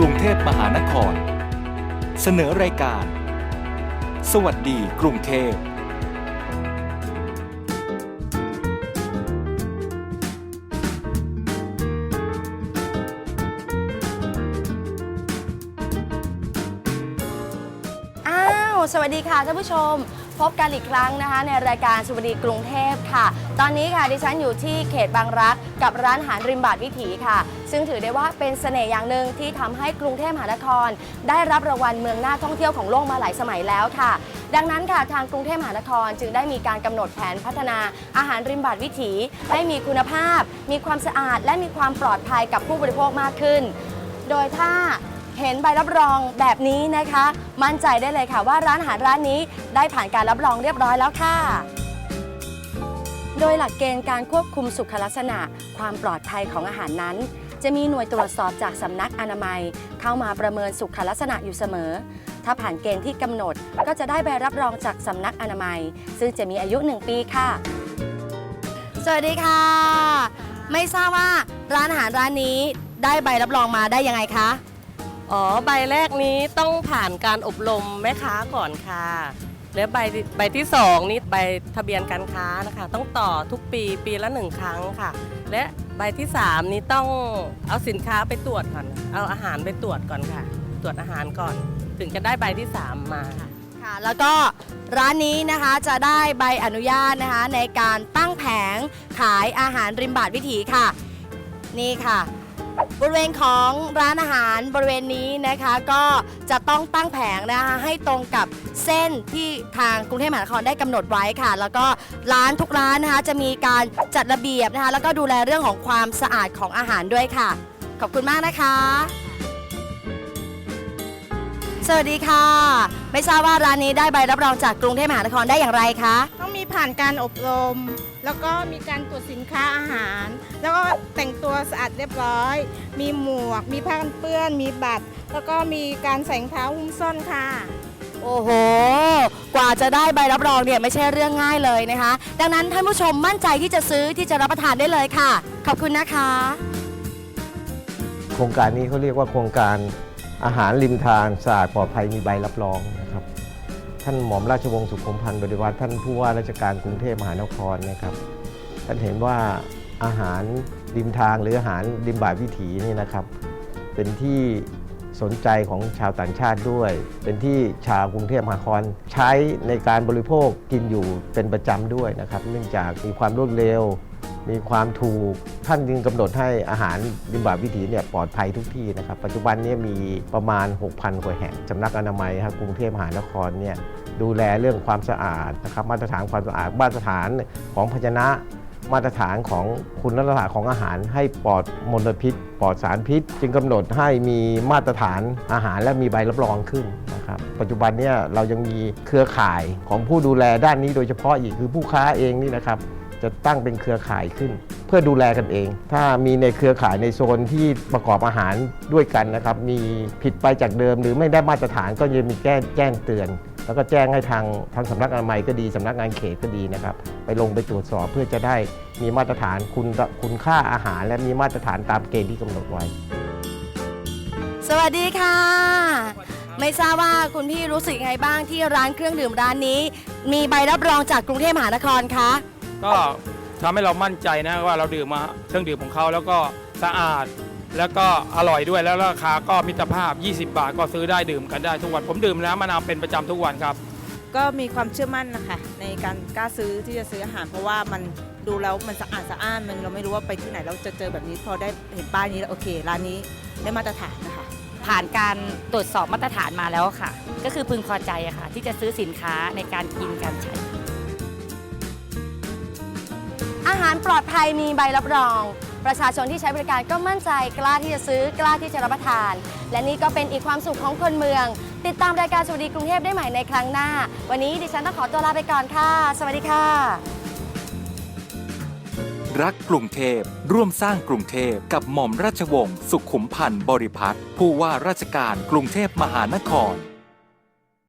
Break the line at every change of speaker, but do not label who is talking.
กรุงเทพมหานคร เสนอรายการ สวัสดีกรุงเทพ
อ้าว สวัสดีค่ะท่านผู้ชม พบกันอีกครั้งนะคะ ในรายการสวัสดีกรุงเทพค่ะ ตอนนี้ค่ะดิฉันอยู่ที่เขตบางรักกับร้านอาหารริมบาทวิถีค่ะ ซึ่งถือได้ว่าเป็นเสน่ห์อย่างหนึ่งที่ทำให้กรุงเทพมหานคร ได้รับรางวัลเมืองน่าท่องเที่ยวของโลกมาหลายสมัยแล้วค่ะ ดังนั้นค่ะทางกรุงเทพมหานครจึงได้มีการกำหนดแผนพัฒนาอาหารริมบาทวิถี ให้มีคุณภาพ มีความสะอาด และมีความปลอดภัยกับผู้บริโภคมากขึ้น โดยถ้า เห็นใบรับรองแบบนี้นะคะ มั่นใจได้เลยค่ะว่าร้านอาหารร้านนี้ได้ผ่านการรับรองเรียบร้อยแล้วค่ะ โดยหลักเกณฑ์การควบคุมสุขลักษณะ ความปลอดภัยของอาหารนั้น จะมีหน่วยตรวจสอบจากสำนักอนามัย เข้ามาประเมินสุขลักษณะอยู่เสมอ ถ้าผ่านเกณฑ์ที่กำหนดก็จะได้ใบรับรองจากสำนักอนามัย ซึ่งจะมีอายุ 1 ปีค่ะ สวัสดีค่ะ ไม่ทราบว่าร้านอาหารร้านนี้ได้ใบรับรองมาได้ยังไงคะ
อ๋อใบแรกนี้ต้องผ่านการอบรมแม่ค้าก่อนค่ะ แล้วใบใบที่สองนี่ใบทะเบียนการค้านะคะ ต้องต่อทุกปีปีละหนึ่งครั้งค่ะ และใบที่สามนี้ต้องเอาสินค้าไปตรวจก่อน เอาอาหารไปตรวจก่อนค่ะ ตรวจอาหารก่อน ถึงจะได้ใบที่สามมาค่ะ
ค่ะแล้วก็ร้านนี้นะคะจะได้ใบอนุญาตนะคะในการตั้งแผงขายอาหารริมบาทวิถีค่ะ นี่ค่ะ บริเวณของร้านอาหารบริเวณนี้นะคะก็จะต้องตั้งแผงนะคะให้ตรงกับเส้นที่ทางกรุงเทพมหานครได้กำหนดไว้ค่ะ แล้วก็ร้านทุกร้านนะคะจะมีการจัดระเบียบนะคะแล้วก็ดูแลเรื่องของความสะอาดของอาหารด้วยค่ะ ขอบคุณมากนะคะ สวัสดีค่ะ ไม่ทราบว่าร้านนี้ได้ใบรับรองจากกรุงเทพมหานครได้อย่างไรคะ
ผ่านการอบรม แล้วก็มีการตรวจสินค้าอาหาร แล้วก็แต่งตัวสะอาดเรียบร้อย มีหมวก มีผ้ากันเปื้อน มีบัตร แล้วก็มีการใส่รองเท้าหุ้มส้นค่ะ
โอ้โห กว่าจะได้ใบรับรองเนี่ยไม่ใช่เรื่องง่ายเลยนะคะ ดังนั้นท่านผู้ชมมั่นใจที่จะซื้อที่จะรับประทานได้เลยค่ะ ขอบคุณนะคะ
โครงการนี้เขาเรียกว่าโครงการอาหารริมทางสะอาดปลอดภัยมีใบรับรองนะครับ ท่านหม่อมราชวงศ์สุขุมพันธ์บริวัตรท่านผู้ว่าราชการกรุงเทพมหานครนะครับ ท่านเห็นว่าอาหารริมทางหรืออาหารริมบ่ายวิถีนี่นะครับ เป็นที่สนใจของชาวต่างชาติด้วย เป็นที่ชาวกรุงเทพมหานครใช้ในการบริโภคกินอยู่เป็นประจำด้วยนะครับ เนื่องจากมีความรวดเร็ว มีความถูกท่านจึงกำหนดให้อาหารริมบ่าวิถีเนี่ยปลอดภัยทุกที่นะครับ ปัจจุบันนี้มีประมาณ 6,000 กว่าแห่งสำนักอนามัยครับกรุงเทพมหานครเนี่ยดูแลเรื่องความสะอาดนะครับมาตรฐานความสะอาดมาตรฐานของภาชนะ มาตรฐานของคุณลักษณะของอาหารให้ปลอดมลพิษ ปลอดสารพิษ จึงกำหนดให้มีมาตรฐานอาหารและมีใบรับรองขึ้นนะครับปัจจุบันเนี่ยเรายังมีเครือข่ายของผู้ดูแลด้านนี้โดยเฉพาะอีกคือผู้ค้าเองนี่นะครับ จะตั้งเป็นเครือข่ายขึ้น เพื่อดูแลกันเอง ถ้ามีในเครือข่ายในโซนที่ประกอบอาหารด้วยกันนะครับ มีผิดไปจากเดิม หรือไม่ได้มาตรฐานก็จะมีแจ้งแจ้งเตือน แล้วก็แจ้งให้ทางทางสำนักอนามัยก็ดีสำนักงานเขตก็ดีนะครับ ไปลงไปตรวจสอบเพื่อจะได้มีมาตรฐานคุณคุณค่าอาหาร และมีมาตรฐานตามเกณฑ์ที่กำหนดไว้
สวัสดีค่ะ ไม่ทราบว่าคุณพี่รู้สึกยังไงบ้างที่ร้านเครื่องดื่มร้านนี้ มีใบรับรองจากกรุงเทพมหานครคะ
ก็ทำให้เรามั่นใจนะว่าเราดื่มมาเครื่องดื่มของเขาแล้วก็สะอาดแล้วก็อร่อยด้วยแล้วราคาก็มิตรภาพ 20 บาทก็ซื้อได้ดื่มกันได้ทุกวัน ผมดื่มน้ำมะนาวเป็นประจำทุกวันครับ
ก็มีความเชื่อมั่นนะคะในการกล้าซื้อที่จะซื้ออาหารเพราะว่ามันดูแล้วมันสะอาดสะอ้านมันเราไม่รู้ว่าไปที่ไหนเราจะเจอแบบนี้พอได้เห็นป้ายนี้แล้วโอเคร้านนี้ได้มาตรฐานนะคะ
ผ่านการตรวจสอบมาตรฐานมาแล้วค่ะ ก็คือพึงพอใจอะค่ะ ที่จะซื้อสินค้าในการกินการใช้
อาหารปลอดภัยมีใบรับรอง ประชาชนที่ใช้บริการก็มั่นใจกล้าที่จะซื้อกล้าที่จะรับประทาน และนี่ก็เป็นอีกความสุขของคนเมือง ติดตามรายการสวัสดีกรุงเทพได้ใหม่ในครั้งหน้า วันนี้ดิฉันต้องขอตัวลาไปก่อนค่ะ สวัสดีค่ะ
รักกรุงเทพร่วมสร้างกรุงเทพกับหม่อมราชวงศ์สุขุมพันธ์บริพัตรผู้ว่าราชการกรุงเทพมหานคร